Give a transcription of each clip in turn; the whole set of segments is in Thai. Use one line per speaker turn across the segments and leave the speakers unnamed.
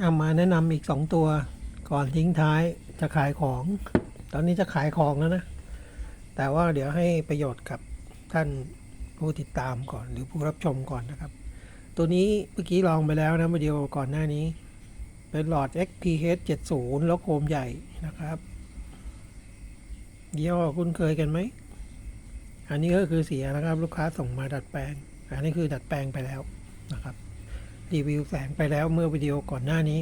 เอามาแนะนำอีกสองตัวก่อนทิ้งท้ายจะขายของ ตอนนี้จะขายของแล้วนะ แต่ว่าเดี๋ยวให้ประโยชน์กับท่านผู้ติดตามก่อนหรือผู้รับชมก่อนนะครับ ตัวนี้เมื่อกี้ลองไปแล้วนะวิดีโอก่อนหน้านี้ เป็นหลอด XPH 70แล้วโคมใหญ่นะครับยี่ห้อคุ้นเคยกันไหม อันนี้ก็คือเสียนะครับ ลูกค้าส่งมาดัดแปลง อันนี้คือดัดแปลงไปแล้วนะครับ รีวิวแสงไปแล้วเมื่อวิดีโอก่อนหน้านี้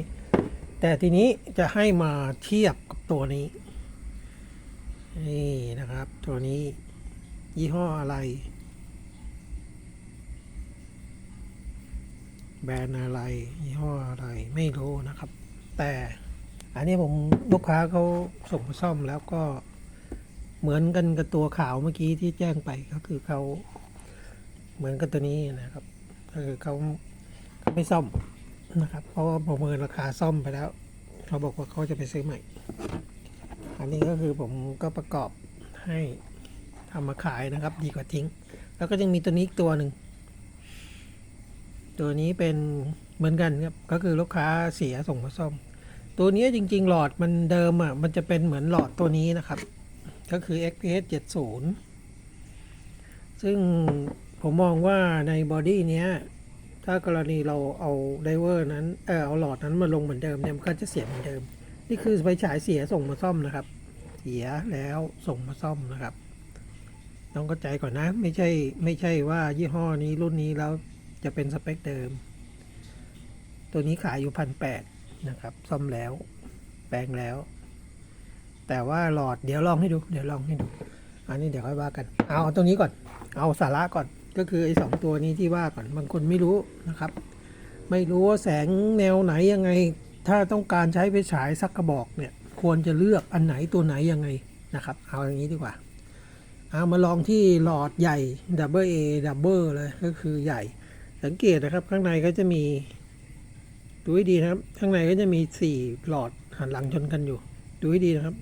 แต่ทีนี้จะให้มาเทียบกับตัวนี้ นี่นะครับ ตัวนี้ยี่ห้ออะไร แบรนด์อะไร ยี่ห้ออะไรไม่รู้นะครับ แต่อันนี้ผมลูกค้าเขาส่งมาซ่อมแล้วก็เหมือนกันกับตัวขาวเมื่อกี้ที่แจ้งไปก็คือเขาเหมือนกับตัวนี้นะครับก็คือเขา ขาไม่ซ่อมนะครับ เพราะว่าประเมินราคาซ่อมไปแล้ว เขาบอกว่าเขาจะไปซื้อใหม่ อันนี้ก็คือผมก็ประกอบให้ทำมาขายนะครับ ดีกว่าทิ้ง แล้วก็ยังมีตัวนี้อีกตัวหนึ่ง ตัวนี้เป็นเหมือนกันครับ ก็คือลูกค้าเสียส่งมาซ่อม ตัวนี้จริง ๆ หลอดมันเดิมอะ มันจะเป็นเหมือนหลอดตัวนี้นะครับ ก็คือ XPS 70ซึ่งผมมองว่าในบอดี้เนี้ย ถ้ากรณีเราเอาไดเวอร์นั้นเออเอาหลอดนั้นมาลงเหมือนเดิมเนี่ยมันก็จะเสียเหมือนเดิม นี่คือไฟฉายเสียส่งมาซ่อมนะครับ เสียแล้วส่งมาซ่อมนะครับต้องเข้าใจก่อนนะ ไม่ใช่ไม่ใช่ว่ายี่ห้อนี้รุ่นนี้แล้วจะเป็นสเปคเดิม ตัวนี้ขายอยู่พันแปดนะครับ ซ่อมแล้ว แปลงแล้ว แต่ว่าหลอดเดี๋ยวลองให้ดู เดี๋ยวลองให้ดู อันนี้เดี๋ยวค่อยว่ากัน เอาตัวนี้ก่อน เอาสาระก่อน ก็คือไอ้สองตัวนี้ที่ว่าก่อนบางคนไม่รู้นะครับ ไม่รู้ว่าแสงแนวไหนยังไง ถ้าต้องการใช้ไฟฉายสักกระบอกเนี่ยควรจะเลือกอันไหนตัวไหนยังไงนะครับ เอาอย่างนี้ดีกว่า เอามาลองที่หลอดใหญ่ Double A Double เลยก็คือใหญ่ สังเกตนะครับข้างในก็จะมีดูให้ดีนะครับ ข้างในก็จะมีสี่หลอดหันหลังชนกันอยู่ ดูให้ดีนะครับ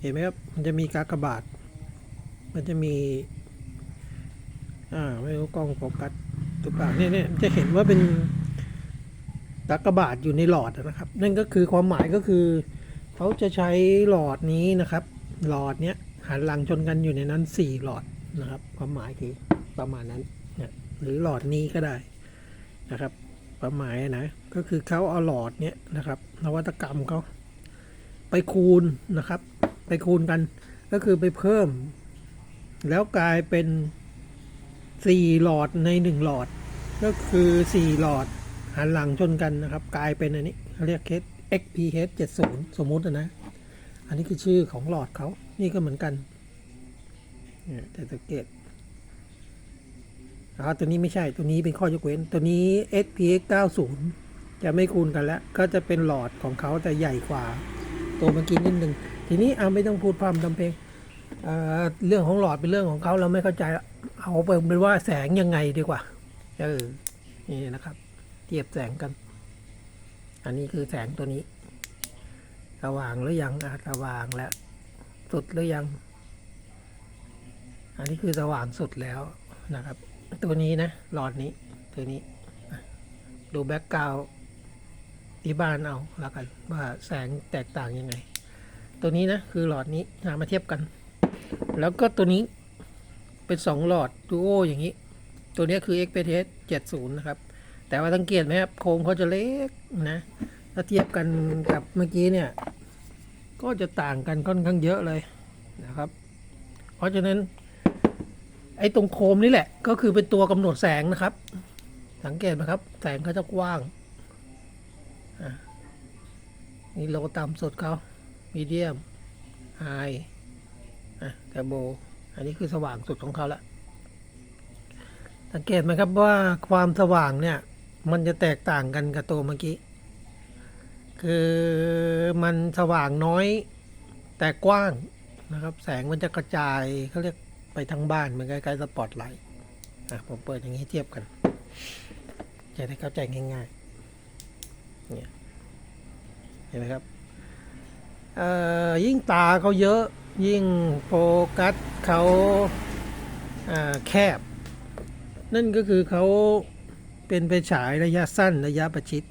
เห็นไหมครับ มันจะมีกากบาท มันจะมี อ่าไม่รู้กล้องโฟกัสถูกเปล่าเนี่ยเนี่ยจะเห็นว่าเป็นกากบาทอยู่ในหลอดนะครับ นั่นก็คือความหมายก็คือเขาจะใช้หลอดนี้นะครับ หลอดเนี้ยหันหลังชนกันอยู่ในนั้นสี่หลอดนะครับ ความหมายคือประมาณนั้นนี่ยหรือหลอดนี้ก็ได้นะครับความหมายนะก็คือเขาเอาหลอดเนี้ยนะครับ นวัตกรรมเขาไปคูณนะครับ ไปคูณกันก็คือไปเพิ่ม แล้วกลายเป็น สี่หลอดในหนึ่งหลอด ก็คือสี่หลอดหันหลังชนกันนะครับ กลายเป็นอันนี้เขาเรียกเคส XPH 70 สมมุตินะ อันนี้คือชื่อของหลอดเขา นี่ก็เหมือนกันเนี่ยแต่สังเกตอ่าตัวนี้ไม่ใช่ ตัวนี้เป็นข้อยกเว้น ตัวนี้ SPX 90 จะไม่คูณกันแล้ว ก็จะเป็นหลอดของเขาแต่ใหญ่กว่า ตัวเมื่อกี้นิดนึง ทีนี้เอาไม่ต้องพูดพร่ำทำเพลง เเรื่องของหลอดเป็นเรื่องของเขาเราไม่เข้าใจ เอาไปเป็นว่าแสงยังไงดีกว่า เออ นี่นะครับ เทียบแสงกัน อันนี้คือแสงตัวนี้ สว่างหรือยังสว่างแล้ว สุดหรือยัง อันนี้คือสว่างสุดแล้วนะครับ ตัวนี้นะ หลอดนี้ ตัวนี้ ดูแบ็กกราวที่บ้านเอาแล้วกันว่าแสงแตกต่างยังไง ตัวนี้นะคือหลอดนี้มาเทียบกัน แล้วก็ตัวนี้เป็นสองหลอดดูโออย่างนี้ ตัวนี้คือ XPS 70 นะครับ แต่ว่าสังเกตไหมครับ โครงเขาจะเล็กนะ ถ้าเทียบกันกับเมื่อกี้เนี่ย ก็จะต่างกันค่อนข้างเยอะเลยนะครับ เพราะฉะนั้น ไอ้ตรงโคมนี่แหละ ก็คือเป็นตัวกำหนดแสงนะครับ สังเกตไหมครับ แสงเขาจะกว้างนี่โลต่ำสุดเขามีเดียมไฮ อะแต่โบ อันนี้คือสว่างสุดของเขาละสังเกตไหมครับว่าความสว่างเนี่ย มันจะแตกต่างกันกับตัวเมื่อกี้ คือมันสว่างน้อยแต่กว้างนะครับ แสงมันจะกระจายเขาเรียกไปทั้งบ้านเหมันคล้ๆสปอตไลท์อะผมเปิดอย่างนี้เทียบกันจะได้เข้าใจง่ายๆเนี่ยเห็นไหมครับ เอ่อยิ่งตาเขาเยอะ ยิ่งโฟกัสเขาาแคบ นั่นก็คือเขาเป็นไปฉายระยะสั้นระยะประชิด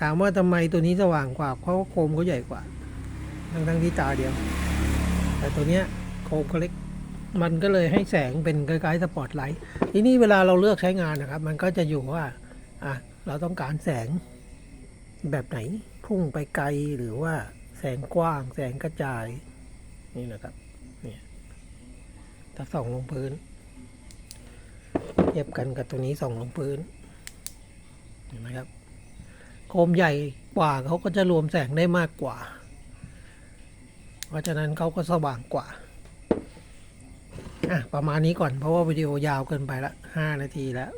ถามว่าทำไมตัวนี้สว่างกว่า เพราะโคมเขาใหญ่กว่า ทั้งทั้งที่ตาเดียว แต่ตัวเนี้ยโคมเขาเล็กมันก็เลยให้แสงเป็นคล้ายๆสปอตไลท์ทีนี้เวลาเราเลือกใช้งานนะครับ มันก็จะอยู่ว่าอะเราต้องการแสงแบบไหน พุ่งไปไกลหรือว่าแสงกว้าง แสงกระจาย นี่นะครับเนี่ยถ้าส่องลงพื้นเทียบกันกับตัวนี้ส่องลงพื้นเห็นไหมครับ โคมใหญ่กว่าเขาก็จะรวมแสงได้มากกว่า เพราะฉะนั้นเขาก็สว่างกว่าอะประมาณนี้ก่อนเพราะว่าวิดีโอยาวเกินไปละห้านาทีแล้ว